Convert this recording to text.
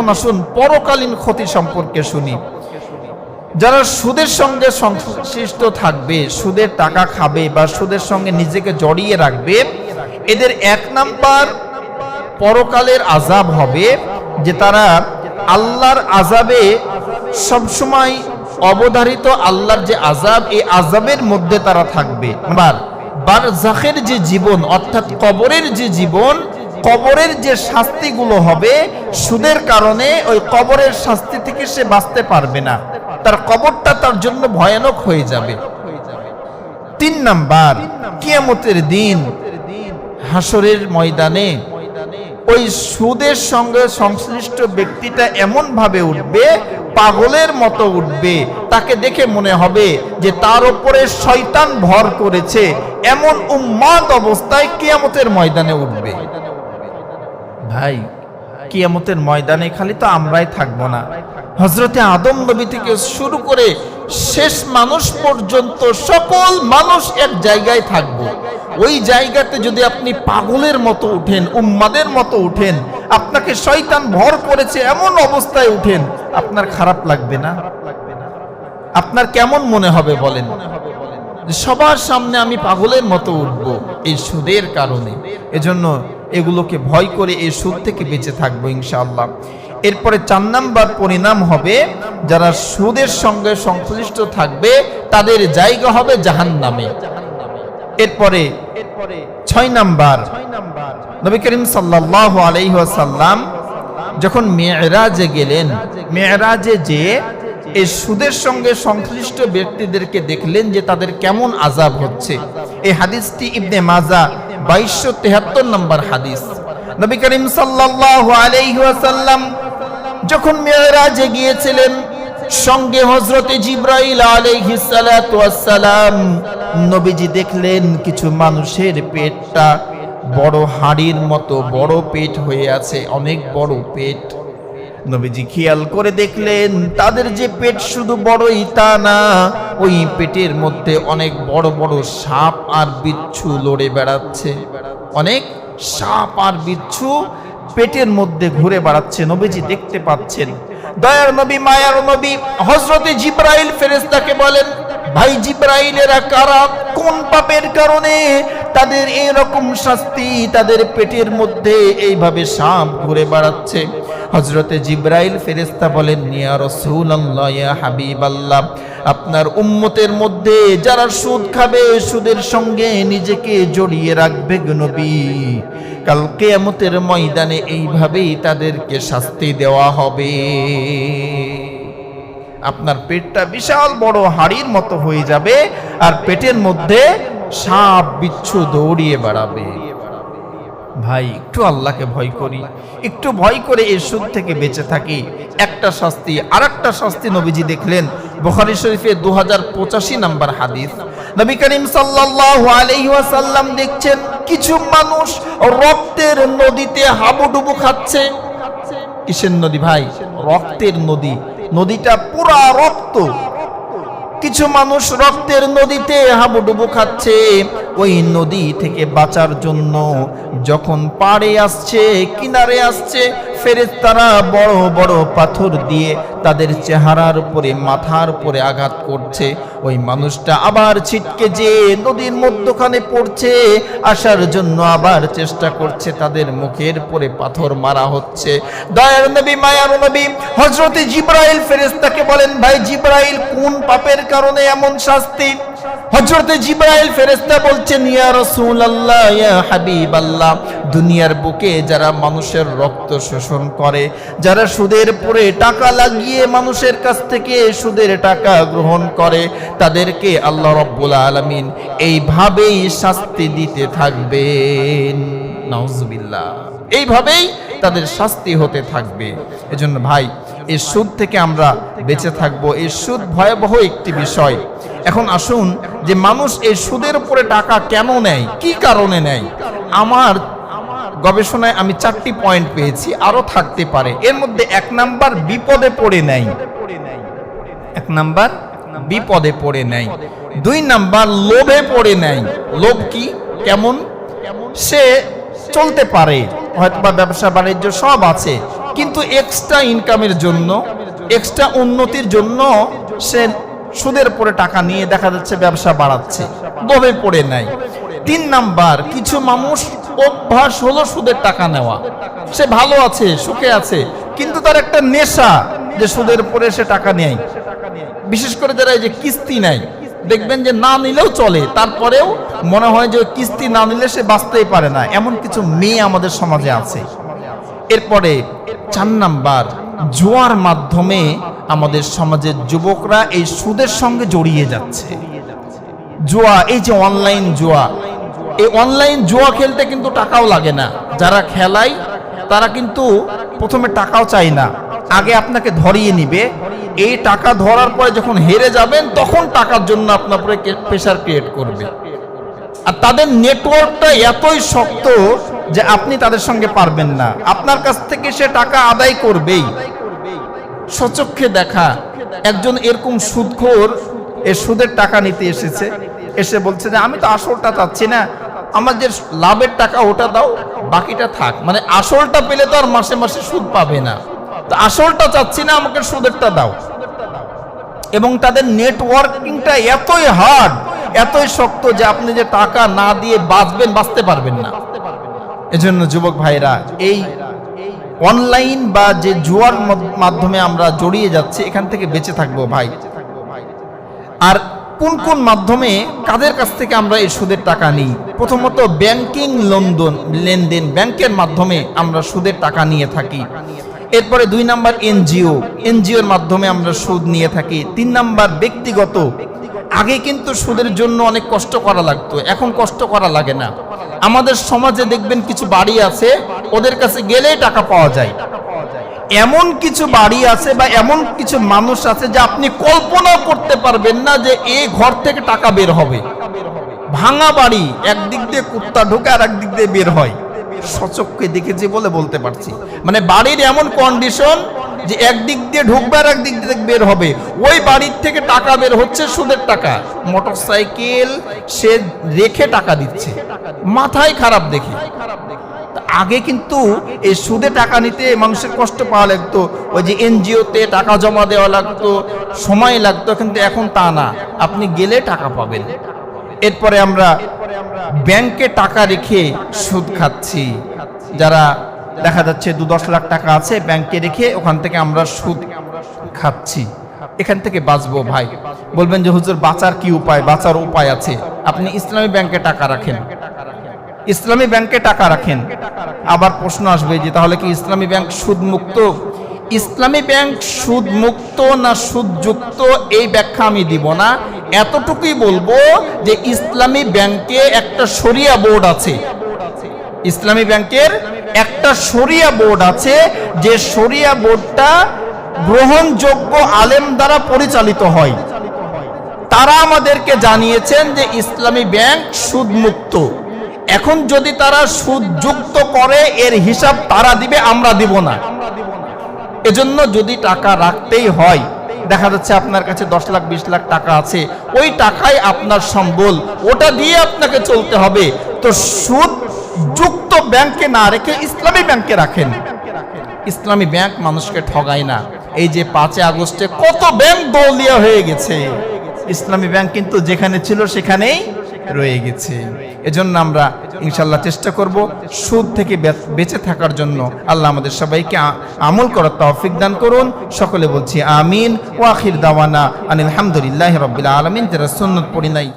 এখন আসুন পরকালীন ক্ষতি সম্পর্কে শুনি। যারা সুদের সঙ্গে সংশ্লিষ্ট থাকবে, সুদের টাকা খাবে বা সুদের সঙ্গে নিজেকে জড়িয়ে রাখবে, এদের এক নাম্বার পরকালের আজাব হবে, যে তারা আল্লাহর আজাবে সবসময় অবধারিত আল্লাহর যে আজাব এই আজাবের মধ্যে তারা থাকবে। বার বারজাখের যে জীবন, অর্থাৎ কবরের যে জীবন কবরের যে শাস্তিগুলো হবে, সুদের কারণে ওই কবরের শাস্তি থেকে সে বাঁচতে পারবে না। তার কবরটা তার জন্য ভয়ানক হয়ে যাবে। তিন নাম্বার, কিয়ামতের দিন হাসরের ময়দানে ওই সুদের সঙ্গে সংশ্লিষ্ট ব্যক্তিটা এমন ভাবে উঠবে, পাগলের মতো উঠবে। তাকে দেখে মনে হবে যে তার উপরে শয়তান ভর করেছে। এমন উম্মাদ অবস্থায় কিয়ামতের ময়দানে উঠবে। ভাই, কিয়ামতের ময়দানে খালি তো আমরাই থাকব না। হজরতে আদম নবী থেকে শুরু করে শেষ মানুষ পর্যন্ত সকল মানুষ এক জায়গায় থাকব। ওই জায়গাতে যদি আপনি পাগলের মতো উঠেন, উম্মাদের মতো উঠেন, আপনাকে শয়তান ভর করেছে এমন অবস্থায় উঠেন, আপনার খারাপ লাগবে না? আপনার কেমন মনে হবে বলেন? সবার সামনে আমি পাগলের মতো উঠব এই সুদের কারণে। এজন্য এগুলোকে ভয় করে এই সুদ থেকে বেঁচে থাকব ইনশাআল্লাহ। এরপরে চার নাম্বার পরিণাম হবে, যারা সুদের সঙ্গে সংশ্লিষ্ট থাকবে, তাদের জায়গা হবে জাহান নামে এরপরে ছয় নাম্বার, নবী করিম সাল্লাহ আলাইসাল্লাম যখন মেয়েরাজে গেলেন, মেয়েরাজে যে এই সুদের সঙ্গে সংশ্লিষ্ট ব্যক্তিদেরকে দেখলেন যে তাদের কেমন আজাব হচ্ছে। এই হাদিসটি ইবনে মাজা বাইশশো তেহাত্তর নম্বর হাদিস। নবী করিম সাল্লাহ আলাইসাল্লাম যখন মেয়েরাজে গিয়েছিলেন, সঙ্গে হজরতে জিব্রাইল আলাইহিসালাম নবীজি দেখলেন কিছু মানুষের পেটটা বড় হাড়ির মতো বড় পেট হয়ে আছে, অনেক বড় পেট। নবীজি খেয়াল করে দেখলেন, তাদের যে পেট শুধু বড়ই তা না, ওই পেটের মধ্যে অনেক বড় বড় সাপ আর বিচ্ছু লড়ে বেড়াচ্ছে। অনেক সাপ আর বিচ্ছু পেটের মধ্যে ঘুরে বেড়াচ্ছে, নবীজি দেখতে পাচ্ছেন। দয়ার নবী, মায়ার নবী হজরতে জিব্রাইল ফেরেস্তাকে বলেন, ভাই জিব্রাইলেরা কারা? কোন পাপের কারণে তাদের এরকম শাস্তি তাদের পেটের মধ্যে এইভাবে সাপ ঘুরে বেড়াচ্ছে? হজরতে জিব্রাইল ফেরেস্তা বলেন নিয়া ইয়া হাবিব আল্লাহ আপনার উম্মতের মধ্যে যারা সুদ খাবে, সুদের সঙ্গে নিজেকে জড়িয়ে রাখবে নবী। কাল কেয়ামতের ময়দানে এইভাবেই তাদেরকে শাস্তি দেওয়া হবে। আপনার পেটটা বিশাল বড় হাড়ির মতো হয়ে যাবে, আর পেটের মধ্যে সাপ বিচ্ছু দৌড়িয়ে বেড়াবে। ভাই, একটু আল্লাহকে ভয় করি। একটু ভয় করে এই সুদ থেকে বেঁচে থাকি। একটা শাস্তি আর একটা শাস্তি নবীজি দেখলেন। বুখারী শরীফে দু হাজার পঁচাশি নাম্বার হাদিস। নবী করিম সাল্লাল্লাহু আলাইহি দেখছেন, কিছু মানুষ রক্তের নদীতে হাবুডুবু খাচ্ছে। কিসের নদী ভাই? রক্তের নদী। নদীটা পুরা রক্ত। কিছু মানুষ রক্তের নদীতে হাবুডুবু খাচ্ছে। ওই নদী থেকে বাঁচার জন্য যখন পাড়ে আসছে, কিনারে আসছে, ফেরেশতারা বড় বড় পাথর দিয়ে তাদের চেহারার উপরে, মাথার উপরে আঘাত করছে। ওই মানুষটা আবার ছিটকে যে নদীর মধ্যখানে পড়ছে, আসার জন্য আবার চেষ্টা করছে, তাদের মুখের পরে পাথর মারা হচ্ছে। দয়ার নবী, মায়ার নবী হজরতে জিব্রাইল ফেরেশতাকে বলেন, ভাই জিব্রাইল, কোন পাপের কারণে এমন শাস্তি? হজরতে জিব্রাইল ফেরেশতা বলছেন, ইয়া রাসূলুল্লাহ, ইয়া হাবিবাল্লাহ, দুনিয়ার বুকে যারা মানুষের রক্ত শোষণ করে, যারা সুদের পরে টাকা লাগিয়ে মানুষের কাছ থেকে সুদের টাকা গ্রহণ করে, তাদেরকে আল্লাহ রব্বুল আলামিন এইভাবেই শাস্তি দিতে থাকবেন। নাউজুবিল্লাহ। এইভাবেই তাদের শাস্তি হতে থাকবে। এজন্য ভাই এই সুদ থেকে আমরা বেঁচে থাকব। এই সুদ ভয়াবহ একটি বিষয়। এখন আসুন যে মানুষ এই সুদের উপরে টাকা কেন নেয়? কি কারণে নেয়? আমার গবেষণায় আমি চারটি পয়েন্ট পেয়েছি আরও থাকতে পারে। এর মধ্যে এক নাম্বার বিপদে পড়ে নেয়। এক নাম্বার বিপদে পড়ে নেয়। দুই নাম্বার লোভে পড়ে নেয়। লোভ কি? কেমন? সে চলতে পারে। হয়তো বা ব্যবসা, বাণিজ্য সব আছে, কিন্তু এক্সট্রা ইনকামের জন্য এক্সট্রা উন্নতির জন্য সে সুদের পরে টাকা নিয়ে দেখা যাচ্ছে ব্যবসা বাড়াচ্ছে। দবে পড়ে নাই। তিন নাম্বার, কিছু মানুষ অভ্যাস হলো সুদের টাকা নেওয়া। সে ভালো আছে, সুখে আছে, কিন্তু তার একটা নেশা যে সুদের পরে সে টাকা নেয়। বিশেষ করে যারা এই যে কিস্তি নেয়, দেখবেন যে না নিলেও চলে, তারপরেও মনে হয় যে কিস্তি না নিলে সে বাঁচতেই পারে না। এমন কিছু মেয়ে আমাদের সমাজে আছে। এরপরে চার নাম্বার জুয়ার মাধ্যমে আমাদের সমাজের যুবকরা এই সুদের সঙ্গে জড়িয়ে যাচ্ছে। জুয়া, এই যে অনলাইন জুয়া, এই অনলাইন জুয়া খেলতে কিন্তু টাকাও লাগে না। যারা খেলায়, তারা কিন্তু প্রথমে টাকাও চায় না। আগে আপনাকে ধরিয়ে নিবে। এই টাকা ধরার পরে যখন হেরে যাবেন, তখন টাকার জন্য আপনার প্রেশার ক্রিয়েট করবে। আর তাদের নেটওয়ার্কটা এতই শক্ত যে আপনি তাদের সঙ্গে পারবেন না। আপনার কাছ থেকে সে টাকা আদায় করবেই। সচক্ষে দেখা। একজন এরকম সুদখোর এ সুদের টাকা নিতে এসেছে। এসে বলছে যে, আমি তো আসলটা চাচ্ছি না। আমার যে লাভের টাকা ওটা দাও, বাকিটা থাক। মানে আসলটা পেলে তো আর মাসে মাসে সুদ পাবে না। তো আসলটা চাচ্ছি না, আমাকে সুদেরটা দাও। এবং তাদের নেটওয়ার্কিংটা এতই হার্ড, এতই শক্ত যে আপনি যে টাকা না দিয়ে বাঁচবেন, বাঁচতে পারবেন না। এজন্য যুবক ভাইরা, এই অনলাইন বা যে জুয়ার মাধ্যমে আমরা জড়িয়ে যাচ্ছি, এখান থেকে বেঁচে থাকব ভাই। আর কোন কোন মাধ্যমে কাদের কাছ থেকে আমরা এই সুদের টাকা নিই? প্রথমত ব্যাংকিং লেনদেন লেনদেন ব্যাংকের মাধ্যমে আমরা সুদের টাকা নিয়ে থাকি। এরপরে দুই নাম্বার এনজিও, এনজিওর মাধ্যমে আমরা সুদ নিয়ে থাকি। তিন নাম্বার ব্যক্তিগত, আগে কিন্তু সুদের জন্য অনেক কষ্ট করা লাগতো, এখন কষ্ট করা লাগে না। আমাদের সমাজে দেখবেন কিছু বাড়ি আছে, ওদের কাছে গেলেই টাকা পাওয়া যায়। এমন কিছু বাড়ি আছে বা এমন কিছু মানুষ আছে যে আপনি কল্পনা করতে পারবেন না যে এই ঘর থেকে টাকা বের হবে। ভাঙা বাড়ি, একদিক দিয়ে কুত্তা ঢোকে আর একদিক দিয়ে বের হয়। সচক্ষে দেখেছি বলে বলতে পারছি। মানে বাড়ির এমন কন্ডিশন যে একদিক দিয়ে ঢুকবে আর একদিক দিয়ে বের হবে। ওই বাড়ির থেকে টাকা বের হচ্ছে সুদের টাকা। মোটর সাইকেল সে রেখে টাকা দিচ্ছে। মাথায় খারাপ দেখে। আগে কিন্তু এই সুদে টাকা নিতে মানুষের কষ্ট পাওয়া লাগতো। ওই যে এনজিওতে টাকা জমা দেওয়া লাগতো, সময় লাগতো, কিন্তু এখন তা না। আপনি গেলে টাকা পাবেন। এরপরে আমরা ব্যাংকে টাকা রেখে সুদ খাচ্ছি। যারা দেখা যাচ্ছে দু দশ লাখ টাকা আছে, ব্যাংকে রেখে ওখান থেকে আমরা সুদ খাচ্ছি। এখান থেকে বাঁচবো ভাই। বলবেন যে, হুজুর, বাঁচার কি উপায়? বাঁচার উপায় আছে। আপনি ইসলামী ব্যাংকে টাকা রাখেন। ইসলামী ব্যাংকে টাকা রাখেন। আবার প্রশ্ন আসবে যে, তাহলে কি ইসলামী ব্যাংক সুদ মুক্ত ইসলামী ব্যাংক সুদ মুক্ত না সুদযুক্ত, এই ব্যাখ্যা আমি দিব না। এতটুকুই বলব যে, ইসলামী ব্যাংকে একটা শরিয়া বোর্ড আছে। ইসলামী ব্যাংকের একটা শরিয়া বোর্ড আছে, যে শরিয়া বোর্ডটা গ্রহণযোগ্য আলেম দ্বারা পরিচালিত হয়। তারা আমাদেরকে জানিয়েছেন যে ইসলামী ব্যাংক সুদমুক্ত। এখন যদি তারা সুদ যুক্ত করে, এর হিসাব তারা দিবে, আমরা দিব না। এজন্য যদি টাকা রাখতেই হয়, দেখা যাচ্ছে আপনার কাছে দশ লাখ, বিশ লাখ টাকা আছে, ওই টাকাই আপনার সম্বল। ওটা দিয়ে আপনাকে চলতে হবে। তো সুদ যুক্ত ব্যাংকে না রেখে ইসলামী ব্যাংকে রাখেন। ইসলামী ব্যাংক মানুষকে ঠগায় না। এই যে পাঁচে আগস্টে কত ব্যাংক দলীয় হয়ে গেছে। ইসলামী ব্যাংক কিন্তু যেখানে ছিল সেখানেই রয়ে গেছে। এজন্য আমরা ইনশাল্লাহ চেষ্টা করব সুদ থেকে বেঁচে থাকার জন্য। আল্লাহ আমাদের সবাইকে আমল করার তৌফিক দান করুন। সকলে বলছি আমিন। ওয়াখির দাওয়ানা আনিল হামদুলিল্লাহ রবিল আলমিন। যারা সুন্নত পড়ি নাই